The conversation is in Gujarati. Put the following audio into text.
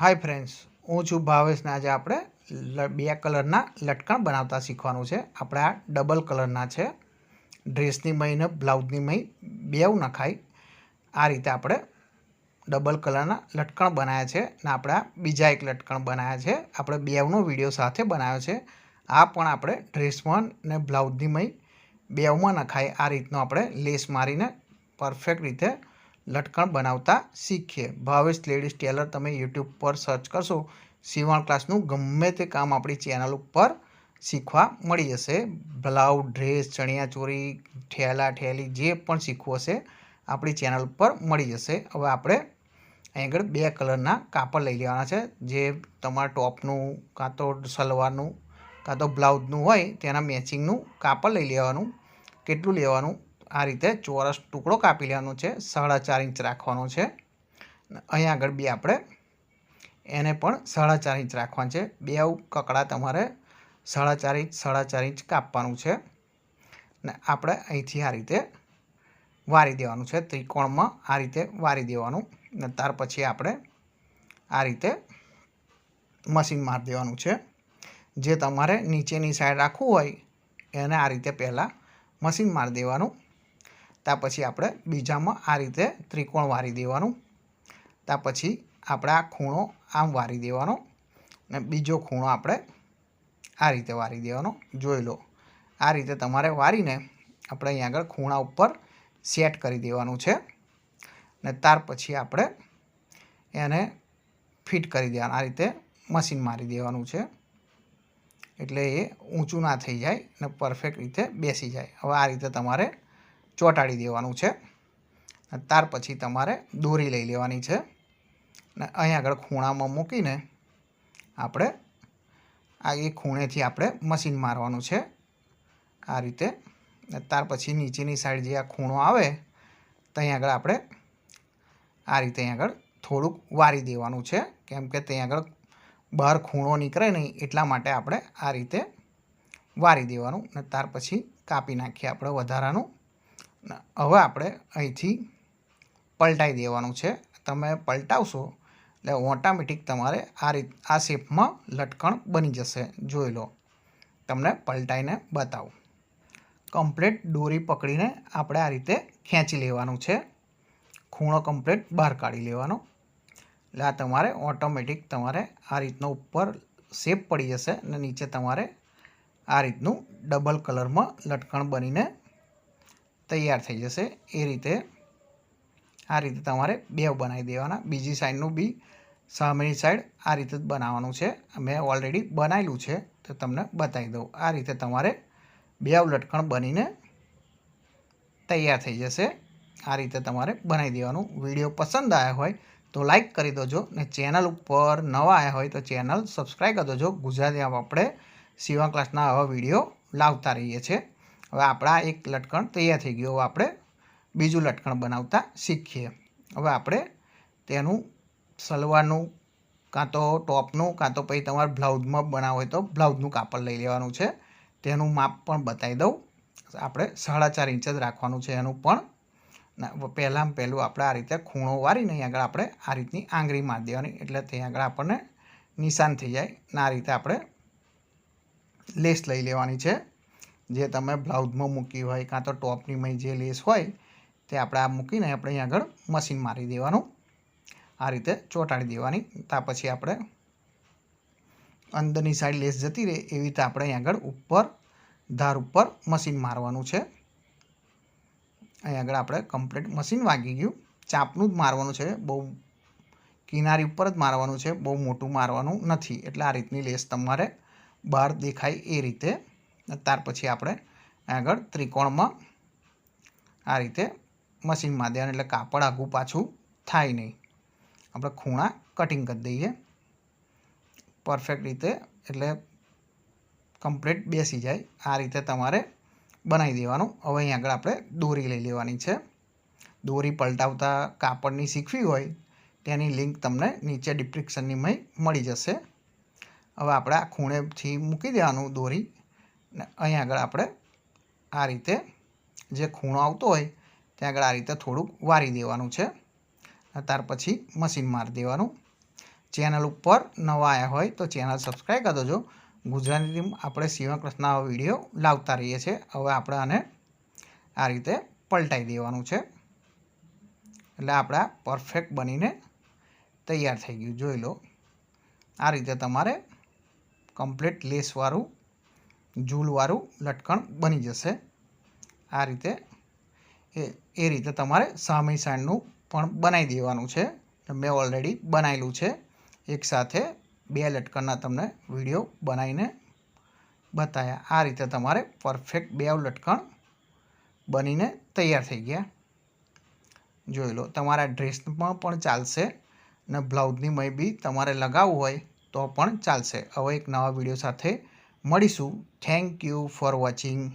હાય ફ્રેન્ડ્સ હું છું ભાવેશને આજે આપણે બે કલરના લટકણ બનાવતા શીખવાનું છે. આપણે આ ડબલ કલરના છે. ડ્રેસની મહી ને બ્લાઉઝની મહી બેવ નખાય. આ રીતે આપણે ડબલ કલરના લટકણ બનાવ્યા છે ને આપણે બીજા એક લટકણ બનાવ્યા છે. આપણે બેવનો વીડિયો સાથે બનાવ્યો છે. આ પણ આપણે ડ્રેસમાં ને બ્લાઉઝની મહી બેવમાં નખાય. આ રીતનો આપણે લેસ મારીને પરફેક્ટ રીતે લટકણ બનાવતા શીખીએ. ભાવેશ લેડીઝ ટેલર, તમે યુટ્યુબ પર સર્ચ કરશો, સીવણ ક્લાસનું ગમે તે કામ આપણી ચેનલ ઉપર શીખવા મળી જશે. બ્લાઉઝ, ડ્રેસ ચણિયાચોળી ઠેલા, ઠેલી, જે પણ શીખવું હશે, આપણી ચેનલ ઉપર મળી જશે. હવે આપણે અહીં આગળ બે કલરના કાપડ લઈ લેવાના છે. જે તમારા ટોપનું કાં તો સલવારનું, કાં તો બ્લાઉઝનું હોય, તેના મેચિંગનું કાપડ લઈ લેવાનું, કેટલું લેવાનું આ રીતે ચોરસ ટુકડો કાપી લેવાનો છે, સાડા ચાર ઇંચ રાખવાનો છે. અહીં આગળ બી આપણે એને પણ સાડા ચાર ઇંચ રાખવાનું છે. બે કકડા તમારે સાડા ચાર ઇંચ, સાડા ચાર ઇંચ કાપવાનું છે. ને આપણે અહીંથી આ રીતે વારી દેવાનું છે, ત્રિકોણમાં આ રીતે વારી દેવાનું. ને ત્યાર પછી આપણે આ રીતે મશીન મારી દેવાનું છે. જે તમારે નીચેની સાઈડ રાખવું હોય એને આ રીતે પહેલાં મશીન મારી દેવાનું. ત્યાર પછી આપણે બીજામાં આ રીતે ત્રિકોણ વારી દેવાનું. ત્યાર પછી આપણે આ ખૂણો આમ વારી દેવાનો ને બીજો ખૂણો આપણે આ રીતે વારી દેવાનો. જોઈ લો, આ રીતે તમારે વારીને આપણે અહીં આગળ ખૂણા ઉપર સેટ કરી દેવાનું છે ને ત્યાર પછી આપણે એને ફિટ કરી દેવાનું, આ રીતે મશીન મારી દેવાનું છે. એટલે એ ઊંચું ના થઈ જાય ને પરફેક્ટ રીતે બેસી જાય. હવે આ રીતે તમારે ચોંટાડી દેવાનું છે. ત્યાર પછી તમારે દોરી લઈ લેવાની છે. ને અહીં આગળ ખૂણામાં મૂકીને આપણે આ એ ખૂણેથી આપણે મશીન મારવાનું છે. આ રીતે. ત્યાર પછી નીચેની સાઈડ જે આ ખૂણો આવે, ત્યાં આગળ આપણે આ રીતે અહીં આગળ થોડુંક વારી દેવાનું છે. કેમ કે ત્યાં આગળ બહાર ખૂણો નીકળે નહીં, એટલા માટે આપણે આ રીતે વારી દેવાનું. ને ત્યાર પછી કાપી નાખીએ આપણે વધારાનું. હવે આપણે અહીંથી પલટાઈ દેવાનું છે. તમે પલટાવશો એટલે ઓટોમેટિક તમારે આ રીત, આ શેપમાં લટકણ બની જશે. જોઈ લો. તમને પલટાઈને બતાવું. કમ્પ્લેટ દોરી પકડીને આપણે આ રીતે ખેંચી લેવાનું છે. ખૂણો કમ્પ્લેટ બહાર કાઢી લેવાનો. એટલે આ તમારે ઓટોમેટિક તમારે આ રીતનો ઉપર શેપ પડી જશે અને નીચે તમારે આ રીતનું ડબલ કલરમાં લટકણ બનીને તૈયાર થઈ જશે એ રીતે. આ રીતે તમારે બેવ બનાવી દેવાના. બીજી સાઈડનું બી સામેની સાઈડ આ રીતે જ બનાવવાનું છે. મેં ઓલરેડી બનાવેલું છે, તો તમને બતાવી દઉં. આ રીતે તમારે બેવ લટકણ બનીને તૈયાર થઈ જશે. આ રીતે તમારે બનાવી દેવાનું. વીડિયો પસંદ આવ્યા હોય તો લાઈક કરી દેજો. ને ચેનલ ઉપર નવા આવ્યા હોય તો ચેનલ સબસ્ક્રાઈબ કરી દેજો. ગુજરાતીમાં આપણે સીવા ક્લાસના આવા વીડિયો લાવતા રહીએ છીએ. હવે આપણા એક લટકણ તૈયાર થઈ ગયું. હવે આપણે બીજું લટકણ બનાવતા શીખીએ. હવે આપણે તેનું સલવારનું કાં તો ટોપનું, કાં તો પછી તમારે બ્લાઉઝમાં બનાવવું હોય તો બ્લાઉઝનું કાપડ લઈ લેવાનું છે. તેનું માપ પણ બતાવી દઉં. આપણે સાડા ચાર ઇંચ જ રાખવાનું છે એનું પણ. પહેલાંમાં પહેલાં આપણે આ રીતે ખૂણો વારીને અહીં આગળ આપણે આ રીતની આંગળી મારી દેવાની. એટલે ત્યાં આગળ આપણને નિશાન થઈ જાય ને આ રીતે આપણે લેસ લઈ લેવાની છે. જે તમે બ્લાઉઝમાં મૂકી હોય, કાં તો ટોપની મય જે લેસ હોય, તે આપણે આ મૂકીને આપણે અહીં આગળ મશીન મારી દેવાનું. આ રીતે ચોંટાડી દેવાની. ત્યાં પછી આપણે અંદરની સાઈડ લેસ જતી રહે એવી રીતે આપણે અહીં આગળ ઉપર, ધાર ઉપર મશીન મારવાનું છે. અહીં આગળ આપણે કમ્પ્લીટ મશીન વાગી ગયું. ચાપનું જ મારવાનું છે. બહુ કિનારી ઉપર જ મારવાનું છે. બહુ મોટું મારવાનું નથી. એટલે આ રીતની લેસ તમારે બહાર દેખાય એ રીતે ત્યાર પછી આપણે આગળ ત્રિકોણમાં આ રીતે મશીનમાં દેવાનું એટલે કાપડ આઘું પાછું થાય નહીં. આપણે ખૂણા કટિંગ કરી દઈએ. પરફેક્ટ રીતે એટલે કમ્પ્લીટ બેસી જાય. આ રીતે તમારે બનાવી દેવાનું. હવે અહીં આગળ આપણે દોરી લઈ લેવાની છે. દોરી પલટાવતા કાપડની શીખવી હોય તેની લિંક તમને નીચે ડિસ્ક્રિપ્શનની મળી જશે. હવે આપણે આ ખૂણેથી મૂકી દેવાનું દોરી. ને અહીં આગળ આપણે આ રીતે જે ખૂણો આવતો હોય, ત્યાં આગળ આ રીતે થોડુંક વારી દેવાનું છે. ત્યાર પછી મશીન મારી દેવાનું. ચેનલ ઉપર નવા આવ્યા હોય તો ચેનલ સબસ્ક્રાઈબ કરી દેજો. ગુજરાતી આપણે સીવણ ક્લાસના વીડિયો લાવતા રહીએ છીએ. હવે આપણે આને આ રીતે પલટાઈ દેવાનું છે. એટલે આપણા પરફેક્ટ બનીને તૈયાર થઈ ગયું. જોઈ લો. આ રીતે તમારે કમ્પ્લીટ લેસવાળું ઝૂલવાળું લટકણ બની જશે. આ રીતે એ એ રીતે તમારે સામી સાઈડનું પણ બનાવી દેવાનું છે. મેં ઓલરેડી બનાવેલું છે. એકસાથે બે લટકણના તમને વીડિયો બનાવીને બતાવ્યા આ રીતે તમારે પરફેક્ટ બે લટકણ બનીને તૈયાર થઈ ગયા. જોઈ લો, તમારા ડ્રેસમાં પણ ચાલશે ને બ્લાઉઝની મય બી તમારે લગાવવું હોય તો પણ ચાલશે. હવે એક નવા વીડિયો સાથે મળીશું. Thank you for watching